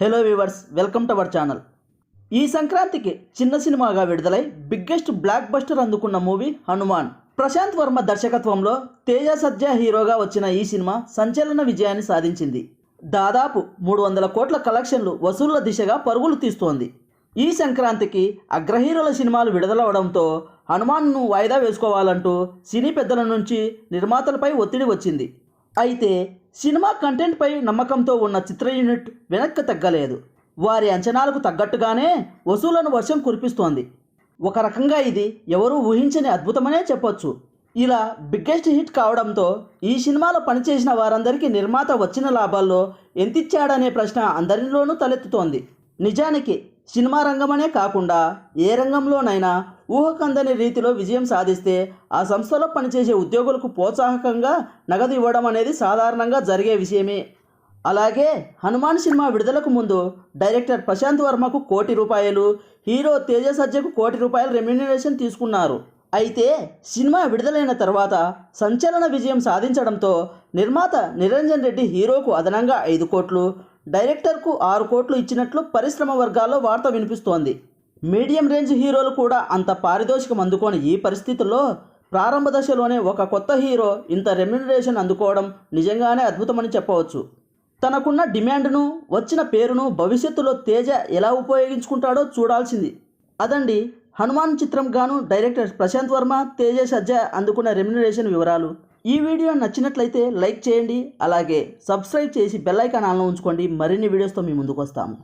Hello viewers welcome to our channel. ఈ సంక్రాంతికి చిన్న సినిమాగా విడుదలై బిగ్గెస్ట్ బ్లాక్ బస్టర్ అందుకున్న మూవీ హనుమాన్. ప్రశాంత్ వర్మ దర్శకత్వంలో తేజ సజ్జా హీరోగా వచ్చిన ఈ సినిమా సంచలన విజయాన్ని సాధించింది. దాదాపు మూడు వందల కోట్ల కలెక్షన్లు వసూళ్ళ దిశగా పరుగులు తీస్తోంది. ఈ సంక్రాంతికి అగ్రహీరోల సినిమాలు విడుదలవడంతో హనుమాన్ను వాయిదా వేసుకోవాలంటూ సినీ పెద్దల నుంచి నిర్మాతలపై ఒత్తిడి వచ్చింది. అయితే సినిమా కంటెంట్పై నమ్మకంతో ఉన్న చిత్ర యూనిట్ వెనక్కి తగ్గలేదు. వారి అంచనాలకు తగ్గట్టుగానే వసూలను వర్షం కురిపిస్తోంది. ఒక రకంగా ఇది ఎవరూ ఊహించని అద్భుతమనే చెప్పొచ్చు. ఇలా బిగ్గెస్ట్ హిట్ కావడంతో ఈ సినిమాలో పనిచేసిన వారందరికీ నిర్మాత వచ్చిన లాభాల్లో ఎంతిచ్చాడనే ప్రశ్న అందరిలోనూ తలెత్తుతోంది. నిజానికి సినిమా రంగమనే కాకుండా ఏ రంగంలోనైనా ఊహకందని రీతిలో విజయం సాధిస్తే ఆ సంస్థలో పనిచేసే ఉద్యోగులకు ప్రోత్సాహకంగా నగదు ఇవ్వడం అనేది సాధారణంగా జరిగే విషయమే. అలాగే హనుమాన్ సినిమా విడుదలకు ముందు డైరెక్టర్ ప్రశాంత్ వర్మకు కోటి రూపాయలు హీరో తేజ సజ్జకు కోటి రూపాయల రెమ్యునరేషన్ తీసుకున్నారు. అయితే సినిమా విడుదలైన తర్వాత సంచలన విజయం సాధించడంతో నిర్మాత నిరంజన్ రెడ్డి హీరోకు అదనంగా ఐదు కోట్లు డైరెక్టర్కు ఆరు కోట్లు ఇచ్చినట్లు పరిశ్రమ వర్గాల్లో వార్త వినిపిస్తోంది. మీడియం రేంజ్ హీరోలు కూడా అంత పారితోషికం అందుకోని ఈ పరిస్థితుల్లో ప్రారంభ దశలోనే ఒక కొత్త హీరో ఇంత రెమ్యునరేషన్ అందుకోవడం నిజంగానే అద్భుతమని చెప్పవచ్చు. తనకున్న డిమాండ్ను వచ్చిన పేరును భవిష్యత్తులో తేజ ఎలా ఉపయోగించుకుంటాడో చూడాల్సింది. అదండి హనుమాన్ చిత్రం గాను డైరెక్టర్ ప్రశాంత్ వర్మ తేజ సజ్జ అందుకున్న రెమ్యునరేషన్ వివరాలు. ఈ వీడియో నచ్చినట్లయితే లైక్ చేయండి అలాగే సబ్స్క్రైబ్ చేసి బెల్ ఐకాన్ ఆన్లో ఉంచుకోండి. మరిన్ని వీడియోస్తో మీ ముందుకు వస్తాము.